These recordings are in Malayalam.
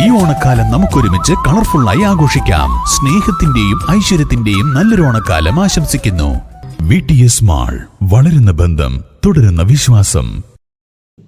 ഈ ഓണക്കാലം നമുക്കൊരുമിച്ച് കളർഫുൾ ആയി ആഘോഷിക്കാം. സ്നേഹത്തിന്റെയും ഐശ്വര്യത്തിന്റെയും നല്ലൊരു ഓണക്കാലം ആശംസിക്കുന്നു. വി ടി എസ് മാൾ വളരുന്ന ബന്ധം തുടരുന്ന വിശ്വാസം.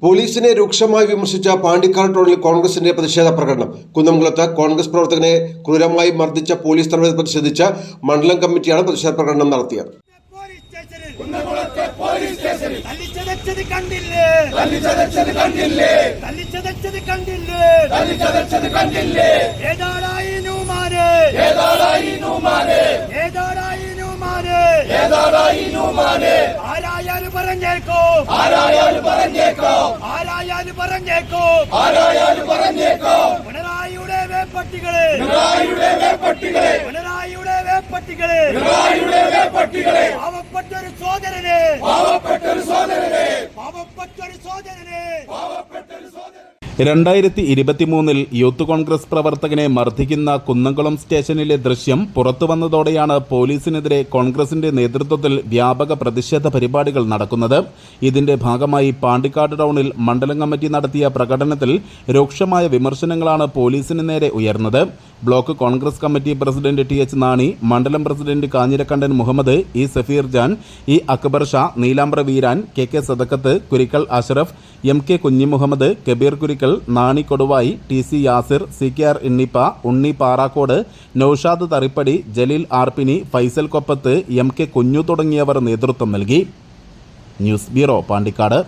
പോലീസിനെ രൂക്ഷമായി വിമർശിച്ച പാണ്ടിക്കാട് ടൗണിൽ കോൺഗ്രസിന്റെ പ്രതിഷേധ പ്രകടനം. കുന്നംകുളത്ത് കോൺഗ്രസ് പ്രവർത്തകനെ ക്രൂരമായി മർദ്ദിച്ച പോലീസ് നടപടി പ്രതിഷേധിച്ച മണ്ഡലം കമ്മിറ്റിയാണ് പ്രതിഷേധ പ്രകടനം നടത്തിയത് പോലീസ് സ്റ്റേഷനിൽ കുന്നംകുളത്തെ പോലീസ് സ്റ്റേഷനിൽ തല്ലിച്ചതച്ചത് കണ്ടില്ലേ? തല്ലിച്ചതച്ചത് കണ്ടില്ലേ? തല്ലിച്ചതച്ചത് കണ്ടില്ലേ? തല്ലിച്ചതച്ചത് കണ്ടില്ലേ? ഏതാടായി നൂമാരെ? ഏതാടായി നൂമാരെ? ഏതാടായി നൂമാരെ? ഏതാടായി നൂമാരെ? ആരായാലും പറഞ്ഞേക്കോ. ആരായാലും പറഞ്ഞേക്കോ. ആരായാലും പറഞ്ഞേക്കോ. ആരായാലും പറഞ്ഞേക്കോ. പിണറായിയുടെ വേപ്പട്ടികളെ പിണറായിയുടെ വേപ്പട്ടികളെ രണ്ടായിരത്തി ഇരുപത്തിമൂന്നിൽ യൂത്ത് കോൺഗ്രസ് പ്രവർത്തകനെ മർദ്ദിക്കുന്ന കുന്നംകുളം സ്റ്റേഷനിലെ ദൃശ്യം പുറത്തുവന്നതോടെയാണ് പോലീസിനെതിരെ കോൺഗ്രസിന്റെ നേതൃത്വത്തിൽ വ്യാപക പ്രതിഷേധ പരിപാടികൾ നടക്കുന്നത്. ഇതിന്റെ ഭാഗമായി പാണ്ടിക്കാട് ടൗണിൽ മണ്ഡലം കമ്മിറ്റി നടത്തിയ പ്രകടനത്തിൽ രൂക്ഷമായ വിമർശനങ്ങളാണ് പോലീസിന് നേരെ ഉയർന്നത്. Block Congress committee president T H Nani മണ്ഡലം president Kanjirakandan Muhammad E Safeer Jan E Akbar Shah Neelambra Veeran K K Sadakkath Kurikkal Ashraf M K Kunhimuhammad Kabeer Kurikkal Nani Koduvayi T C Yasir C K R Innippa Unni Parakkode Noushad Tharippadi Jaleel Arppini Faisal Koppath M K Kunju തുടങ്ങിയവർ നേതൃത്വം നൽകി. News bureau Pandikkad.